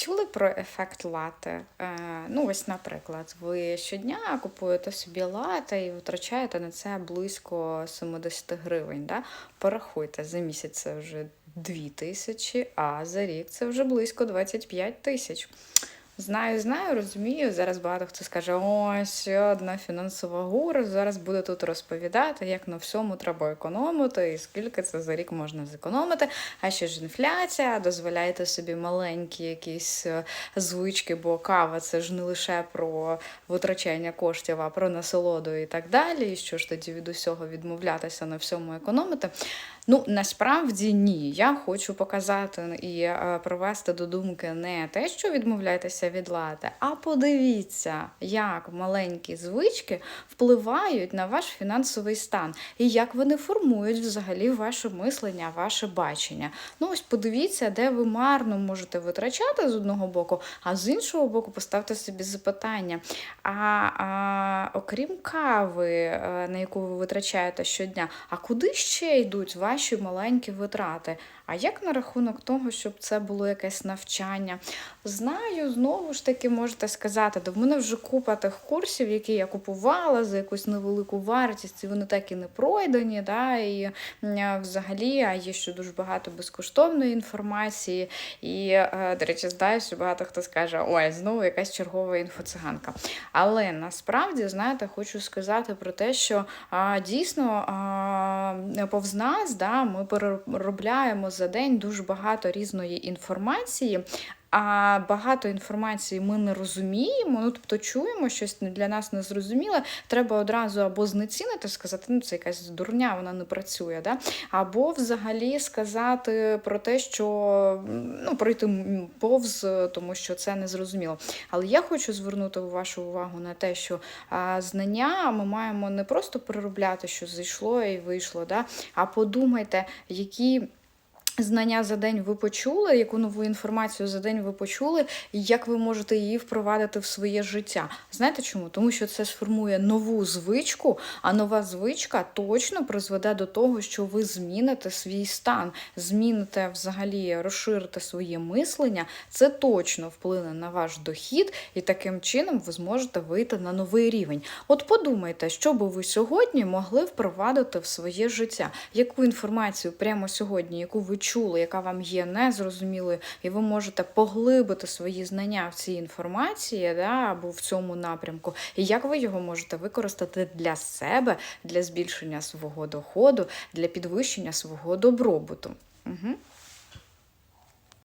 Чули про ефект лати? Е, ну, ось, наприклад, ви щодня купуєте собі лате і витрачаєте на це близько 70 гривень. Да? Порахуйте, за місяць це вже 2 тисячі, а за рік це вже близько 25 тисяч. Знаю, знаю, розумію. Зараз багато хто скаже, ось одна фінансова гура. Зараз буде тут розповідати, як на всьому треба економити і скільки це за рік можна зекономити. А ще ж інфляція, дозволяйте собі маленькі якісь е, звички, бо кава це ж не лише про витрачання коштів, а про насолоду і так далі. І що ж тоді від усього відмовлятися на всьому економити? Ну, насправді ні. Я хочу показати і е, привести до думки не те, що відмовляйтеся лати, а подивіться, як маленькі звички впливають на ваш фінансовий стан і як вони формують взагалі ваше мислення, ваше бачення. Ну, ось подивіться, де ви марно можете витрачати з одного боку, а з іншого боку, поставте собі запитання. А, а окрім кави, е, на яку ви витрачаєте щодня, а куди ще йдуть ваші маленькі витрати? А як на рахунок того, щоб це було якесь навчання? Знаю, знову ж таки можете сказати, до мене вже купа тих курсів, які я купувала за якусь невелику вартість, і вони так і не пройдені. Да? І взагалі а є ще дуже багато безкоштовної інформації. І, е, до речі, знаю, що багато хто скаже, ой, знову якась чергова інфоциганка. Але насправді, знаєте, хочу сказати про те, що а, дійсно а, повз нас да, ми переробляємо за день дуже багато різної інформації. А багато інформації ми не розуміємо, ну тобто чуємо щось для нас незрозуміле, треба одразу або знецінити, сказати, ну це якась дурня, вона не працює, да? або взагалі сказати про те, що ну, пройти повз, тому що це незрозуміло. Але я хочу звернути вашу увагу на те, що а, знання ми маємо не просто переробляти, що зайшло і вийшло, да? а подумайте, які. Знання за день ви почули, яку нову інформацію за день ви почули, і як ви можете її впровадити в своє життя. Знаєте чому? Тому що це сформує нову звичку, а нова звичка точно призведе до того, що ви зміните свій стан, зміните взагалі, розширите своє мислення. Це точно вплине на ваш дохід, і таким чином ви зможете вийти на новий рівень. От подумайте, що би ви сьогодні могли впровадити в своє життя, яку інформацію прямо сьогодні, яку ви чули, яка вам є незрозумілою, і ви можете поглибити свої знання в цій інформації да, або в цьому напрямку, і як ви його можете використати для себе, для збільшення свого доходу, для підвищення свого добробуту. Угу.